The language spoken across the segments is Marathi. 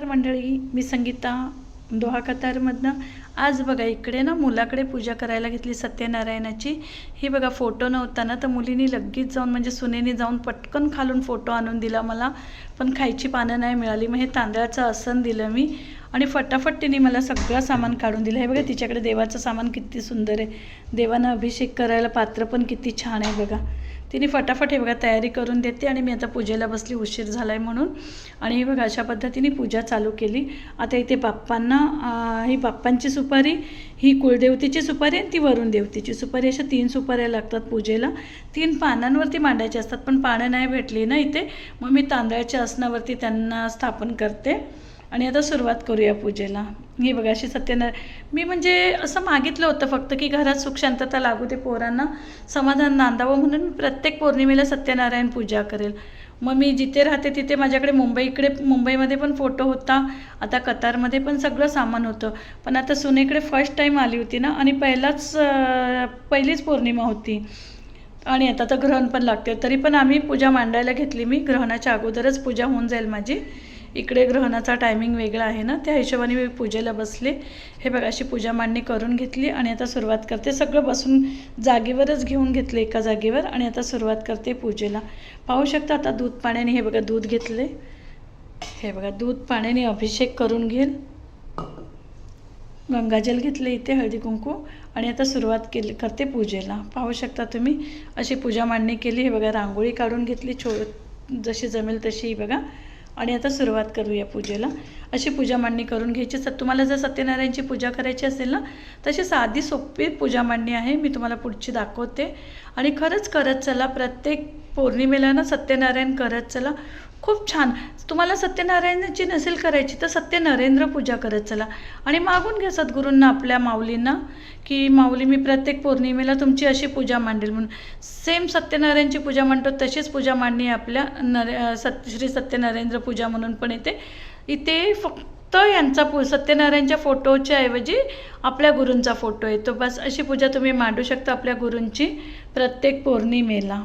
नमस्कार मंडळी मी संगीता दोहा कतारमधनं आज बघा इकडे ना मुलाकडे पूजा करायला घेतली सत्यनारायणाची. ही बघा फोटो नव्हता ना तर मुलीनी लगेच जाऊन म्हणजे सुनेनी जाऊन पटकन खालून फोटो आणून दिला मला. पण खायची पानं नाही मिळाली मग हे तांदळाचं आसन दिलं मी. आणि फटाफट तिने मला सगळं सामान काढून दिलं. हे बघा तिच्याकडे देवाचं सामान किती सुंदर आहे. देवानं अभिषेक करायला पात्र पण किती छान आहे बघा. तिने फटाफट हे बघा तयारी करून देते आणि मी आता पूजेला बसली उशीर झाला आहे म्हणून. आणि हे बघा अशा पद्धतीने पूजा चालू केली. आता इथे बाप्पांना ही बाप्पांची सुपारी ही कुळदेवतीची सुपारी आणि ती वरुण देवतीची सुपारी अशा तीन सुपाऱ्या लागतात पूजेला. तीन पानांवरती मांडायचे असतात पण पानं नाही भेटली ना इथे. मग मी तांदळाच्या आसनावरती त्यांना स्थापन करते. आणि आता सुरुवात करूया पूजेला. हे बघा अशी सत्यनारायण मी म्हणजे असं मागितलं होतं फक्त की घरात सुख शांतता लागू दे पोरांना समाधान नांदावं म्हणून मी प्रत्येक पौर्णिमेला सत्यनारायण पूजा करेल. मग मी जिथे राहते तिथे माझ्याकडे मुंबईकडे मुंबईमध्ये पण फोटो होता आता कतारमध्ये पण सगळं सामान होतं. पण आता सुनेकडे फर्स्ट टाईम आली होती ना आणि पहिलाच पहिलीच पौर्णिमा होती. आणि आता तर ग्रहण पण लागते. तरी पण आम्ही पूजा मांडायला घेतली मी. ग्रहणाच्या अगोदरच पूजा होऊन जाईल माझी. इकडे ग्रहणाचा टायमिंग वेगळा आहे ना? त्या हिशोबाने मी पूजेला बसले. हे बघा अशी पूजा मांडणी करून घेतली आणि आता सुरुवात करते. सगळं बसून जागेवरच घेऊन घेतले एका जागेवर आणि आता सुरुवात करते पूजेला. पाहू शकता आता दूध पाण्याने हे बघा दूध घेतले. हे बघा दूध पाण्याने अभिषेक करून घेईल. गंगाजल घेतले इथे हळदी कुंकू. आणि आता सुरुवात केली करते पूजेला. पाहू शकता तुम्ही अशी पूजा मांडणी केली. हे बघा रांगोळी काढून घेतली. छो जशी जमेल तशी बघा. आणि आता सुरुवात करूया पूजेला. अशी पूजा मांडणी करून घ्यायची स तुम्हाला जर सत्यनारायणची पूजा करायची असेल ना तशी साधी सोपी पूजा मांडणी आहे. मी तुम्हाला पुढची दाखवते. आणि खरंच करत चला. प्रत्येक पौर्णिमेला ना सत्यनारायण करत चला. खूप छान. तुम्हाला सत्यनारायणाची नसेल करायची तर सत्यनरेंद्र पूजा करत चला. आणि मागून घ्या सद्गुरूंना आपल्या माऊलींना की माऊली मी प्रत्येक पौर्णिमेला तुमची अशी पूजा मांडेल म्हणून. सेम सत्यनारायणची पूजा मांडतो तशीच पूजा मांडणी आपल्या नरे सत सत्य श्री सत्यनारायण पूजा म्हणून पण येते. इथे फक्त यांचा पू सत्यनारायणच्या फोटोच्या ऐवजी आपल्या गुरूंचा फोटो येतो. बस अशी पूजा तुम्ही मांडू शकता आपल्या गुरूंची प्रत्येक पौर्णिमेला.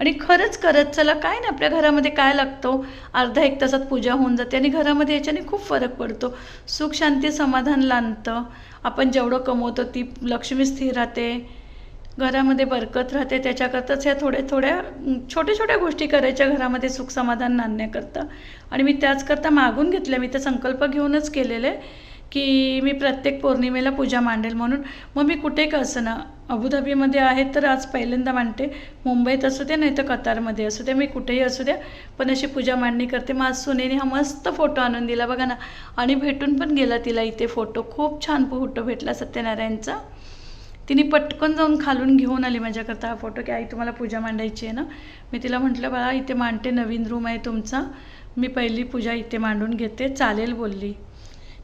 आणि खरंच करत चला काय ना आपल्या घरामध्ये काय लागतो? अर्धा एक तासात पूजा होऊन जाते आणि घरामध्ये याच्याने खूप फरक पडतो. सुख शांती समाधान लांबतं आपण जेवढं कमवतो ती लक्ष्मी स्थिर राहते. घरामध्ये बरकत राहते. त्याच्याकरताच ह्या थोड्या थोड्या छोट्या छोट्या गोष्टी करायच्या घरामध्ये सुख समाधान नांदण्याकरता. आणि मी त्याचकरता मागून घेतल्या. मी तर संकल्प घेऊनच केलेले. की मी प्रत्येक पौर्णिमेला पूजा मांडेल म्हणून. मग मी कुठे का असं ना अबुधाबीमध्ये आहे तर आज पहिल्यांदा मांडते. मुंबईत असू द्या नाही तर कतारमध्ये असू द्या मी कुठेही असू द्या पण अशी पूजा मांडणी करते. मग आज सुनेने हा मस्त फोटो आणून दिला बघा ना. आणि भेटून पण गेला तिला इथे फोटो. खूप छान फोटो भेटला सत्यनारायणचा. तिने पटकन जाऊन खालून घेऊन आली माझ्याकरता हा फोटो की आई तुम्हाला पूजा मांडायची आहे ना. मी तिला म्हटलं बाळा इथे मांडते नवीन रूम आहे तुमचा. मी पहिली पूजा इथे मांडून घेते. चालेल बोलली.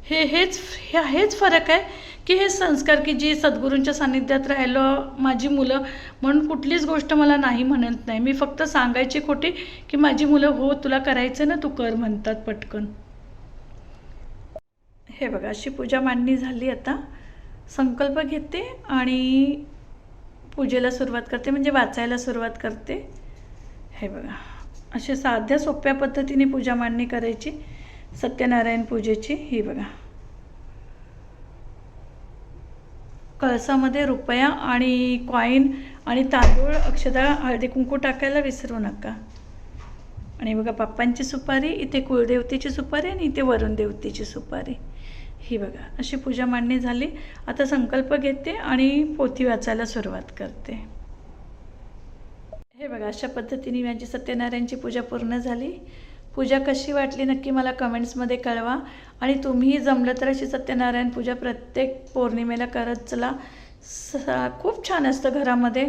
हे हेच ह्या हेच फरक आहे की हे संस्कार की जी सद्गुरूंच्या सान्निध्यात राहिलो माझी मुलं म्हणून कुठलीच गोष्ट मला नाही म्हणत नाही. मी फक्त सांगायची खोटी की माझी मुलं हो तुला करायचं ना तू कर म्हणतात पटकन. हे बघा अशी पूजा मांडणी झाली आता. संकल्प घेते आणि पूजेला सुरुवात करते म्हणजे वाचायला सुरुवात करते. हे बघा असे साध्या सोप्या पद्धतीने पूजा मांडणी करायची. सत्यनारायण पूजेची ही बघा. कळसामध्ये रुपया आणि कॉईन आणि तांदूळ अक्षदा हळदी कुंकू टाकायला विसरू नका. आणि बघा पप्पांची सुपारी इथे कुळदेवतेची सुपारी आणि इथे वरुण देवतेची सुपारी. ही बघा अशी पूजा मांडणी झाली. आता संकल्प घेते आणि पोथी वाचायला सुरुवात करते. हे बघा अशा पद्धतीने माझी सत्यनारायणची पूजा पूर्ण झाली. पूजा कशी वाटली नक्की मला कमेंट्समध्ये कळवा. आणि तुम्हीही जमलं तर अशी सत्यनारायण पूजा प्रत्येक पौर्णिमेला करत चला. स खूप छान असतं घरामध्ये.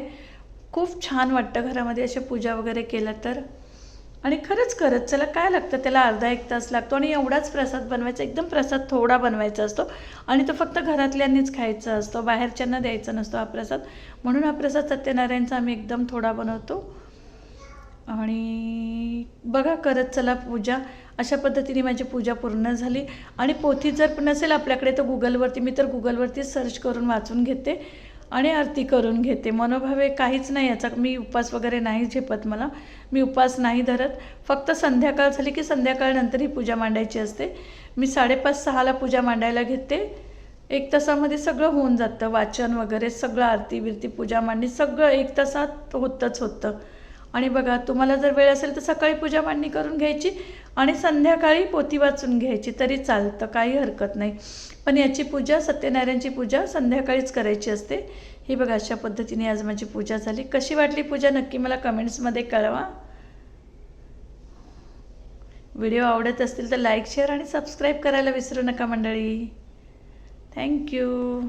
खूप छान वाटतं घरामध्ये अशा पूजा वगैरे केलं तर. आणि खरंच करत चला. काय लागतं त्याला अर्धा एक तास लागतो आणि एवढाच प्रसाद बनवायचा. एकदम प्रसाद थोडा बनवायचा असतो. आणि तो फक्त घरातल्यांनीच खायचा असतो. बाहेरच्यांना द्यायचा नसतो हा प्रसाद. म्हणून हा प्रसाद सत्यनारायणचा आम्ही एकदम थोडा बनवतो. आणि बघा करत चला पूजा. अशा पद्धतीने माझी पूजा पूर्ण झाली. आणि पोथी जर नसेल आपल्याकडे तर गुगलवरती मी तर गुगलवरती सर्च करून वाचून घेते आणि आरती करून घेते. मनोभावे काहीच नाही याचा. मी उपवास वगैरे नाही झेपत मला. मी उपवास नाही धरत. फक्त संध्याकाळ झाली की संध्याकाळनंतर ही पूजा मांडायची असते. मी साडेपाच सहाला पूजा मांडायला घेते. एक तासामध्ये सगळं होऊन जातं. वाचन वगैरे सगळं आरती बिरती पूजा मांडणी सगळं एक तासात होतंच होतं. आणि बघा तुम्हाला जर वेळ असेल तर सकाळी पूजा मांडणी करून घ्यायची आणि संध्याकाळी पोथी वाचून घ्यायची तरी चालतं काही हरकत नाही. पण याची पूजा सत्यनारायणची पूजा संध्याकाळीच करायची असते. ही बघा अशा पद्धतीने आज माझी पूजा झाली. कशी वाटली पूजा? नक्की मला कमेंट्समध्ये कळवा. व्हिडिओ आवडत असतील तर लाईक शेअर आणि सबस्क्राईब करायला विसरू नका मंडळी. थँक्यू.